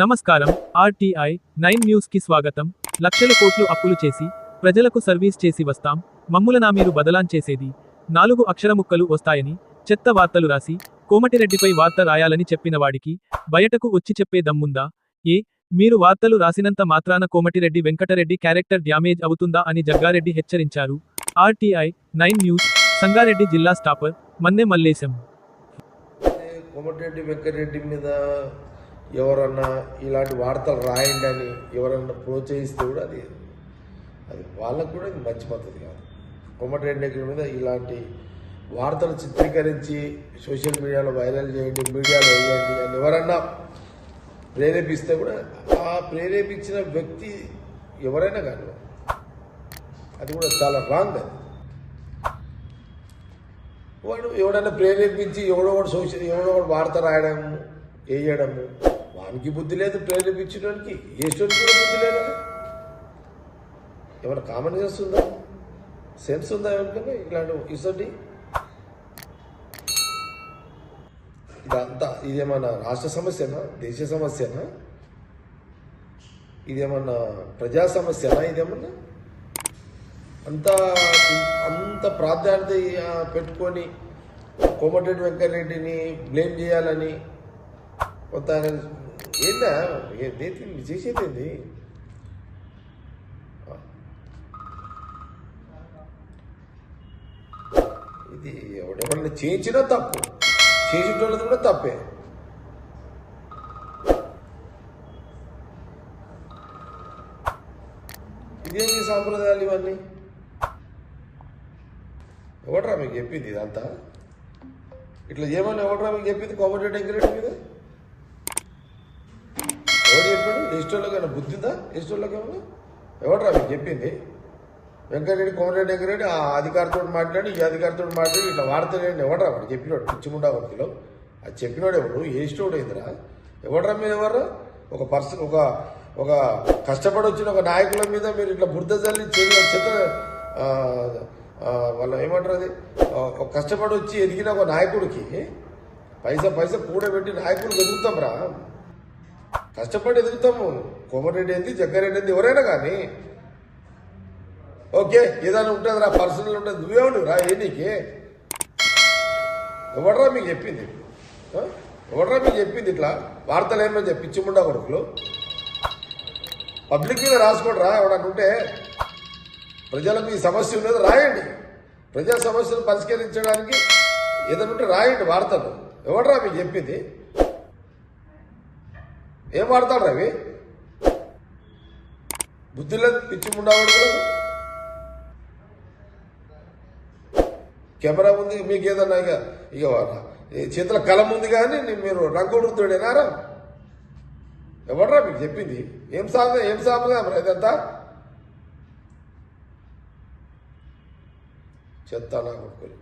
నమస్కారం. RTI nine న్యూస్కి స్వాగతం. లక్షల కోట్లు అప్పులు చేసి ప్రజలకు సర్వీస్ చేసి వస్తాం. మమ్ములనా మీరు బదలాంచేసేది నాలుగు అక్షరముక్కలు వస్తాయని చెత్త వార్తలు రాసి కోమటిరెడ్డిపై వార్త రాయాలని చెప్పిన వాడికి బయటకు వచ్చి చెప్పే దమ్ముందా? ఏ మీరు వార్తలు రాసినంత మాత్రాన కోమటిరెడ్డి వెంకటరెడ్డి క్యారెక్టర్ డ్యామేజ్ అవుతుందా అని జగ్గారెడ్డి హెచ్చరించారు. ఆర్టీఐ నైన్ న్యూస్ సంగారెడ్డి జిల్లా స్టాపర్ మన్నె మల్లేశం. కోమటిరెడ్డి వెంకటరెడ్డి మీద ఎవరన్నా ఇలాంటి వార్తలు రాయండి అని ఎవరన్నా ప్రోత్సహిస్తే కూడా అది అది వాళ్ళకు కూడా ఇది మంచి పద్ధతి కాదు. కోమటిరెడ్డి వెంకటరెడ్డి మీద ఇలాంటి వార్తలు చిత్రీకరించి సోషల్ మీడియాలో వైరల్ చేయండి మీడియాలో వేయండి అని ఎవరన్నా ప్రేరేపిస్తే కూడా ఆ ప్రేరేపించిన వ్యక్తి ఎవరైనా కానీ అది కూడా చాలా రాంగ్ అది. వాడు ఎవడైనా ప్రేరేపించి ఎవడో ఒకటి సోషల్ ఎవడో ఒకటి వార్త రాయడము వేయడము వానికి బుద్ధి లేదు ప్రేరేపించడానికి వేసేవానికి కూడా బుద్ధి లేదు. ఏమైనా కామన్ సెన్స్ ఉందా? సెన్స్ ఉందా ఎవరికైనా? ఇలాంటి ఇసండి ఇదంతా ఇదేమన్నా రాష్ట్ర సమస్యనా? దేశ సమస్యనా? ఇదేమన్నా ప్రజా సమస్యనా ఇదేమన్నా? అంత అంత ప్రాధాన్యత పెట్టుకొని కోమటిరెడ్డి వెంకటరెడ్డిని బ్లేమ్ చేయాలని కొంత ఏందా? ఏ- మీరు చేసేది ఇది ఎవడెవరిని చేయించినా తప్పు. చేసేటోళ్ళది కూడా తప్పే. ఇదేమి సాంప్రదాయాలు ఇవన్నీ? ఎవడరా మీకు చెప్పింది ఇదంతా? ఇట్లా చేయమని ఎవడరా మీకు చెప్పింది? కోమటిరెడ్డి వెంకరెడ్డి మీద? ఎవడు కానీ ఎస్టోళ్ళకి ఏమైనా బుద్ధి ఏమన్నా ఎవడరా మీకు చెప్పింది? వెంకటరెడ్డి కోమరెడ్డి వెంకరెడ్డి ఆ అధికారితో మాట్లాడి ఈ అధికారితో మాట్లాడి ఇట్లా వాడతలేండి ఎవడరా వాడు చెప్పినాడు? పిచ్చిముండా వర్తిలో అది చెప్పినాడు ఎవడు? ఏస్టోడు ఎదురా ఎవడరా మీరు ఎవరు? ఒక పర్సన్ ఒక ఒక కష్టపడి వచ్చిన ఒక నాయకుల మీద మీరు ఇట్లా బురద జల్లి చెయ్యి చెత్త వాళ్ళు ఏమంటారు అది? ఒక కష్టపడి వచ్చి ఎదిగిన ఒక నాయకుడికి పైసా పైసా కూడబెట్టి నాయకుడు ఎదుగుతాం రా. కష్టపడి ఎదుగుతాము. కోమరెడ్డి ఏంది జగ్గారెడ్డి ఏంది ఎవరైనా కానీ. ఓకే ఏదైనా ఉంటుంది రా పర్సనల్ ఉంటుంది. నువ్వేమను రా ఏ నీకే? ఎవడరా మీకు చెప్పింది? ఎవడరా మీకు చెప్పింది ఇట్లా? వార్తలు ఏమో చెప్పి పిచ్చిముండా కొడుకులు? పబ్లిక్ మీద రాసుకోడరా ఎవడన్నా ప్రజలకు ఈ సమస్య ఉన్నది రాయండి. ప్రజా సమస్యలు పరిష్కరించడానికి ఏదైనా ఉంటే రాయండి వార్తలు. ఎవడరా మీకు చెప్పింది? ఏం వాడతాడు రవి? బుద్ధి లేదు పిచ్చి ఉండవాడు కెమెరా ఉంది మీకు ఏదన్నా ఇక ఇక ఈ చేతుల కలం ఉంది కానీ మీరు రంగు రంగుడుతుడేనారా ఎవడరా మీకు చెప్పింది? ఏం సాగు ఏం సాగుగా మరి ఇదంతా చెత్త నా కొడుకులు.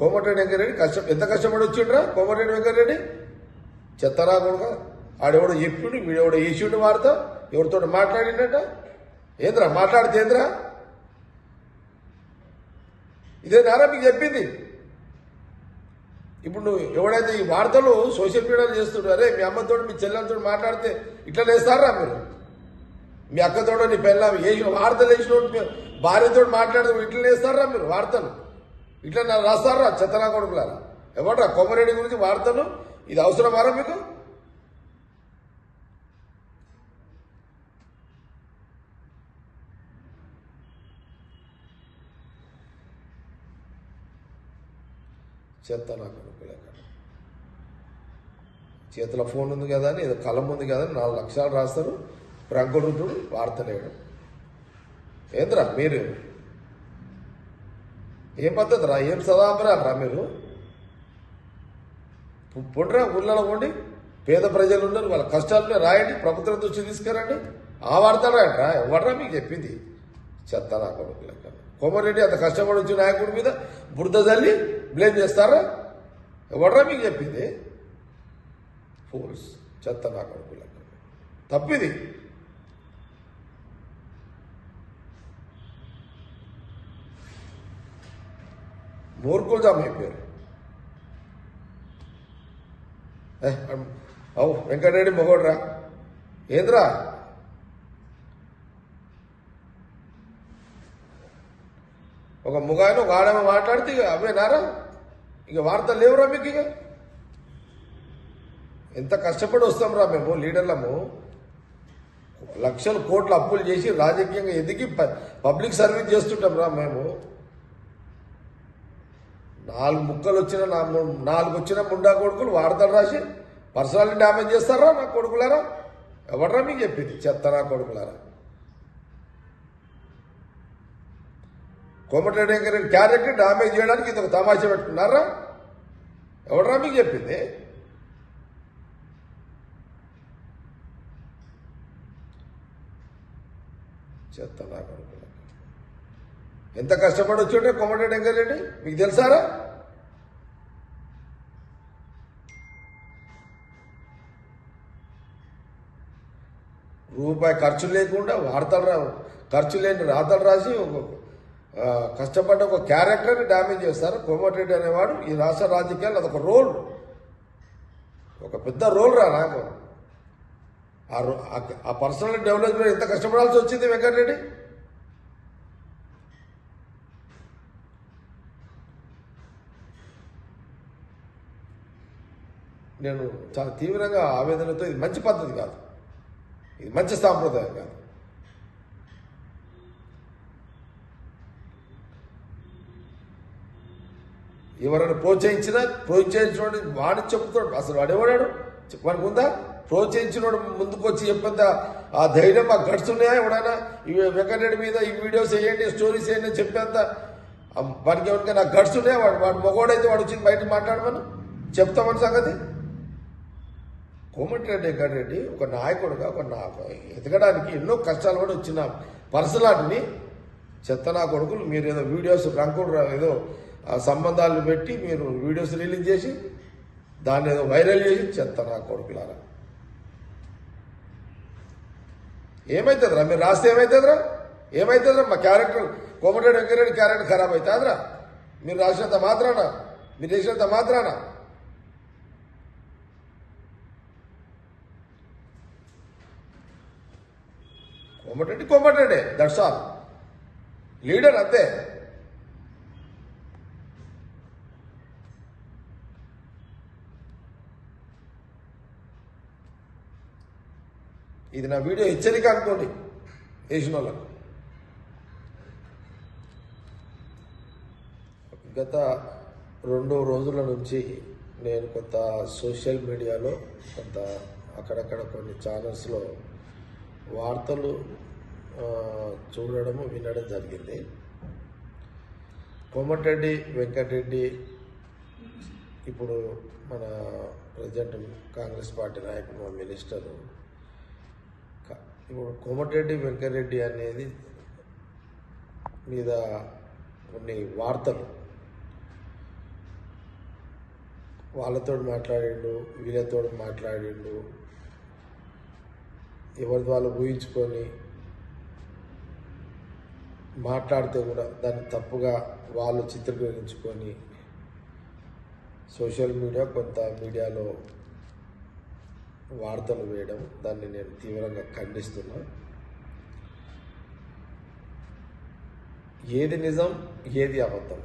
కోమటిరెడ్డి వెంకరెడ్డి కష్టం ఎంత కష్టపడి వచ్చిండ్రా కోమటిరెడ్డి వెంకరెడ్డి చెత్తరా కొడుక. ఆడెవడో చెప్పిండు వీడెవడో వేసిండు వార్త. ఎవరితో మాట్లాడిండట? ఏంద్రా మాట్లాడితే ఏంద్రా? ఇదే నారా మీకు చెప్పింది. ఇప్పుడు నువ్వు ఎవడైతే ఈ వార్తలు సోషల్ మీడియాలో చేస్తుండ్రు అరే మీ అమ్మతో మీ చెల్లెలతో మాట్లాడితే ఇట్లా లేస్తారా మీరు? మీ అక్కతోడో నీ పిల్ల వేసిన వార్తలు వేసిన భార్యతో మాట్లాడితే ఇట్లా లేస్తారా మీరు వార్తలు? ఇట్లా నా రాస్తారా? చెత్తనా కొడుకులారా? ఎవడ్రా? కొమ్మరెడ్డి గురించి వార్తలు? ఇది అవసరమారా మీకు? చెత్త నా కొడుకులే చేతిలో ఫోన్ ఉంది కదా అని ఏదో కలం ఉంది కదా అని నాలుగు లక్షలు రాస్తారు. రంగురుద్రుడు వార్తలేయడం ఏంద్రా మీరు? ఏం పద్ధతి రా? ఏం సదాపరాలు రా మీరు? పు- పొండ్రా ఊళ్ళలో పోండి పేద ప్రజలు ఉన్నారు వాళ్ళ కష్టాలనే రాయండి ప్రభుత్వం దృష్టి తీసుకురండి. ఆ వార్త ఎవడరా మీకు చెప్పింది? చెత్త నా కొడుకు లెక్క. కోమరెడ్డి అంత కష్టపడి వచ్చిన నాయకుడి మీద బురద జల్లి బ్లేమ్ చేస్తారా? ఎవడరా మీకు చెప్పింది? ఫోర్స్ చెత్త నా కొడుకు లెక్క. తప్పిది. మూర్ఖులు జామ్ అయిపోయారు అవు వెంకటరెడ్డి మొగోడ్రా. ఏంద్రా? ఒక ముగాయన ఒక ఆడమ మాట్లాడితే ఇక అవే నారా? ఇక వార్తలు లేవురా మీకు ఇక? ఎంత కష్టపడి వస్తాం రా మేము లీడర్లము. లక్షలు కోట్లు అప్పులు చేసి రాజకీయంగా ఎదిగి పబ్లిక్ సర్వీస్ చేస్తుంటాం రా మేము. నాలుగు ముక్కలు వచ్చిన నా ము- నాలుగు వచ్చిన ముండా కొడుకులు వాడతారు రాసి పర్సనల్ డ్యామేజ్ చేస్తారా నా కొడుకులారా? ఎవడరా మీకు చెప్పింది? చెత్త నా కొడుకులారా? కోమటిరెడ్డి వెంకరెడ్డి క్యారెక్టర్ డ్యామేజ్ చేయడానికి ఇది ఒక తమాషా పెట్టుకున్నారా? ఎవడరా మీకు చెప్పింది? చెత్త నా ఎంత కష్టపడి వచ్చాడే కోమటిరెడ్డి వెంకరెడ్డి మీకు తెలుసారా? రూపాయి ఖర్చు లేకుండా వార్తలు రా ఖర్చు లేని రాతలు రాసి ఒక కష్టపడ్డ ఒక క్యారెక్టర్ని డ్యామేజ్ చేస్తారు. కోమటిరెడ్డి అనేవాడు ఈ రాష్ట్ర రాజకీయాలు అదొక రోల్. ఒక పెద్ద రోల్ రా నాకు ఆ ఆ- ఆ పర్సనల్ డెవలప్మెంట్ ఎంత కష్టపడాల్సి వచ్చింది వెంకటరెడ్డి? నేను చాలా తీవ్రంగా ఆవేదనతో ఇది మంచి పద్ధతి కాదు. ఇది మంచి సాంప్రదాయం కాదు. ఎవరైనా ప్రోత్సహించినా ప్రోత్సహించినోడు వాడిని చెప్తాడు అసలు వాడేవాడాడు మనకు ఉందా? ప్రోత్సహించినోడు ముందుకు వచ్చి చెప్పేంత ఆ ధైర్యం ఆ గట్స్ ఉన్నాయా ఎవడైనా? ఈ వెంకటరెడ్డి మీద ఈ వీడియోస్ వేయండి స్టోరీస్ వేయండి అని చెప్పేంత వాడికి ఎవరికైనా గట్స్ ఉన్నాయా వాడు? వాడు మగవాడైతే వాడు వచ్చి బయట మాట్లాడమని? చెప్తామని సంగతి? కోమటిరెడ్డి వెంకటరెడ్డి ఒక నాయకుడుగా ఒక నా ఎదగడానికి ఎన్నో కష్టాలు కూడా వచ్చిన పర్సలాటిని చెత్త నా కొడుకులు మీరు ఏదో వీడియోస్ రంకుడు ఏదో సంబంధాలు పెట్టి మీరు వీడియోస్ రిలీజ్ చేసి దాన్ని ఏదో వైరల్ చేసి చెత్త నా కొడుకులారా. ఏమవుతుందిరా మీరు రాస్తే ఏమవుతుందిరా ఏమవుతుందిరా మా క్యారెక్టర్ కోమటిరెడ్డి వెంకటరెడ్డి క్యారెక్టర్ ఖరాబ్ అవుతుందిరా. మీరు రాసినంత మాత్రాన మీరు చేసినంత మాత్రాన. Komatireddy Komatireddy that's all leader అంతే. ఇది నా వీడియో హెచ్చరిక అనుకోండి వేసిన వాళ్ళకు గత రెండు రోజుల నుంచి నేను కొంత సోషల్ మీడియాలో కొంత అక్కడక్కడ కొన్ని ఛానల్స్లో వార్తలు చూడడము వినడం జరిగింది. కోమటిరెడ్డి వెంకటరెడ్డి ఇప్పుడు మన ప్రజెంట్ కాంగ్రెస్ పార్టీ నాయకుడు మినిస్టరు. ఇప్పుడు కోమటిరెడ్డి వెంకటరెడ్డి అనేది మీద కొన్ని వార్తలు. వాళ్ళతో మాట్లాడిండు వీళ్ళతో మాట్లాడిండు ఎవరి వాళ్ళు ఊహించుకొని మాట్లాడితే కూడా దాన్ని తప్పుగా వాళ్ళు చిత్రీకరించుకొని సోషల్ మీడియా కొంత మీడియాలో వార్తలు వేయడం దాన్ని నేను తీవ్రంగా ఖండిస్తున్నా. ఏది నిజం ఏది అబద్ధం?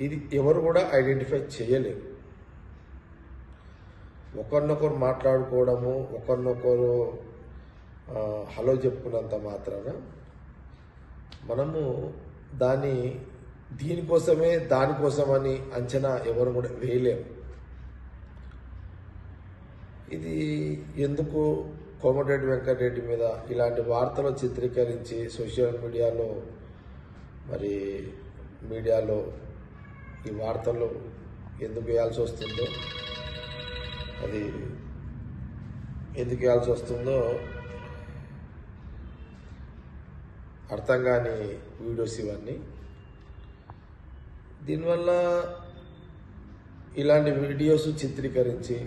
ఇది ఎవరు కూడా ఐడెంటిఫై చేయలేరు. ఒకరినొకరు మాట్లాడుకోవడము ఒకరినొకరు హలో చెప్పుకున్నంత మాత్రాన మనము దాన్ని దీనికోసమే దానికోసమని అంచనా ఎవరు కూడా వేయలేము. ఇది ఎందుకు కోమటిరెడ్డి వెంకటరెడ్డి మీద ఇలాంటి వార్తలు చిత్రీకరించి సోషల్ మీడియాలో మరి మీడియాలో ఈ వార్తలు ఎందుకు వేయాల్సి వస్తుందో అది ఎందుకు ఇవ్వాల్సి వస్తుందో అర్థం కాని వీడియోస్ ఇవన్నీ. దీనివల్ల ఇలాంటి వీడియోస్ చిత్రీకరించి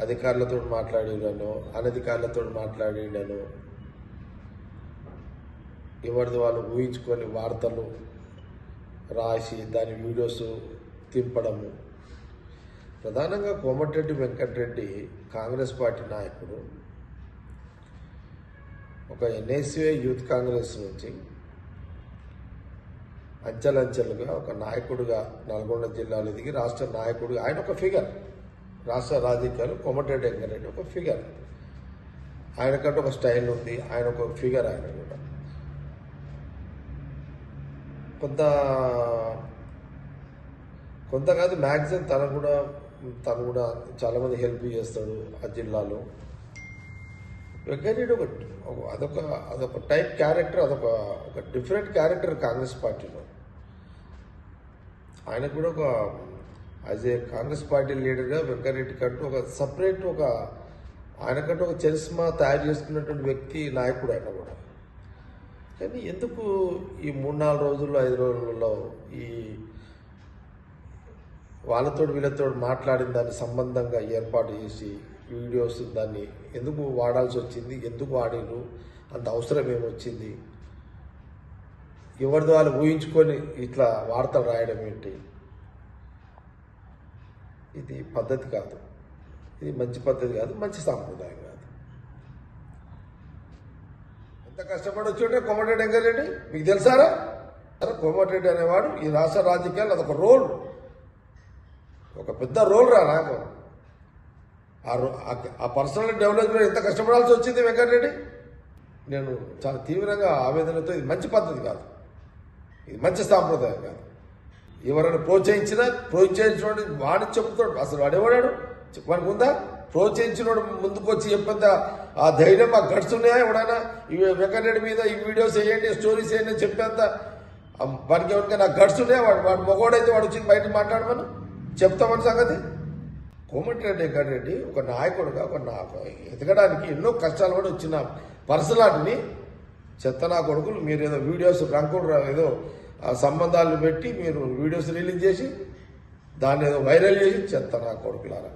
అధికారులతో మాట్లాడినను అనధికారులతో మాట్లాడినను ఎవరిది వాళ్ళు ఊహించుకొని వార్తలు రాసి దాని వీడియోస్ తింపడము ప్రధానంగా కోమటిరెడ్డి వెంకటరెడ్డి కాంగ్రెస్ పార్టీ నాయకుడు ఒక ఎన్ఎస్యుఏ యూత్ కాంగ్రెస్ నుంచి అంచెలంచెలుగా ఒక నాయకుడిగా నల్గొండ జిల్లాలో ఎదిగి రాష్ట్ర నాయకుడిగా ఆయన ఒక ఫిగర్ రాష్ట్ర రాజకీయాలు కోమటిరెడ్డి వెంకటరెడ్డి ఒక ఫిగర్ ఆయనకంటే ఒక స్టైల్ ఉంది ఆయన ఒక ఫిగర్ ఆయన కూడా. కొంత కొంత కాదు మ్యాక్సిమం తన కూడా తను కూడా చాలామంది హెల్ప్ చేస్తాడు ఆ జిల్లాలో. వెంకయ్యనాయుడు ఒకటి ఒక- అదొక అదొక టైప్ క్యారెక్టర్ అదొక ఒక డిఫరెంట్ క్యారెక్టర్ కాంగ్రెస్ పార్టీలో. ఆయన కూడా ఒక యాజ్ ఏ కాంగ్రెస్ పార్టీ లీడర్గా వెంకయ్యరెడ్డి కంటూ ఒక సపరేట్ ఒక ఆయనకంటూ ఒక చరిస్మా తయారు చేసుకున్నటువంటి వ్యక్తి నాయకుడు ఆయన కూడా. కానీ ఎందుకు ఈ మూడు నాలుగు రోజుల్లో ఐదు రోజులలో ఈ వాళ్ళతో వీళ్ళతో మాట్లాడిన దాని సంబంధంగా ఏర్పాటు చేసి వీడియోస్ దాన్ని ఎందుకు వాడాల్సి వచ్చింది ఎందుకు వాడిరు అంత అవసరం ఏమొచ్చింది? ఎవరిది వాళ్ళు ఊహించుకొని ఇట్లా వార్తలు రాయడం ఏంటి? ఇది పద్ధతి కాదు. ఇది మంచి పద్ధతి కాదు మంచి సాంప్రదాయం కాదు. ఎంత కష్టపడి వచ్చి కోమటిరెడ్డి ఎంగారెడ్డి మీకు తెలుసారా? సరే కోమటిరెడ్డి అనేవాడు ఈ రాష్ట్ర రాజకీయాలు అదొక రోల్. ఒక పెద్ద రోల్ రా నాకు. ఆ రో- ఆ- పర్సనల్ డెవలప్మెంట్ ఎంత కష్టపడాల్సి వచ్చింది వెంకటరెడ్డి నేను చాలా తీవ్రంగా ఆవేదనతో ఇది మంచి పద్ధతి కాదు. ఇది మంచి సాంప్రదాయం కాదు. ఎవరైనా ప్రోత్సహించినా ప్రోత్సహించినోడు వాడి చెప్తాడు. అసలు వాడు ఎవడాడు? వాడికి ఉందా? ప్రోత్సహించినోడు ముందుకు వచ్చి చెప్పేంత ఆ ధైర్యం ఆ గట్స్ ఉన్నాయా ఎవడైనా ఇవి వెంకటరెడ్డి మీద ఈ వీడియోస్ వేయండి స్టోరీస్ వేయండి చెప్పేంత ఆ వాడికి ఎవరికైనా గట్స్ ఉన్నాయా వాడు వాడు మగవాడైతే వాడు వచ్చి బయట మాట్లాడమని? చెప్తామని సంగతి? కోమటిరెడ్డి వెంకటరెడ్డి ఒక నాయకుడుగా ఒక నాకు ఎదగడానికి ఎన్నో కష్టాలు కూడా వచ్చిన పర్సనాలిటీని చెత్త నా కొడుకులు మీరు ఏదో వీడియోస్ రంకుడు ఏదో సంబంధాలను సంబంధాలు పెట్టి మీరు వీడియోస్ రిలీజ్ చేసి దాన్ని ఏదో వైరల్ చేసి చెత్త నా కొడుకులారా.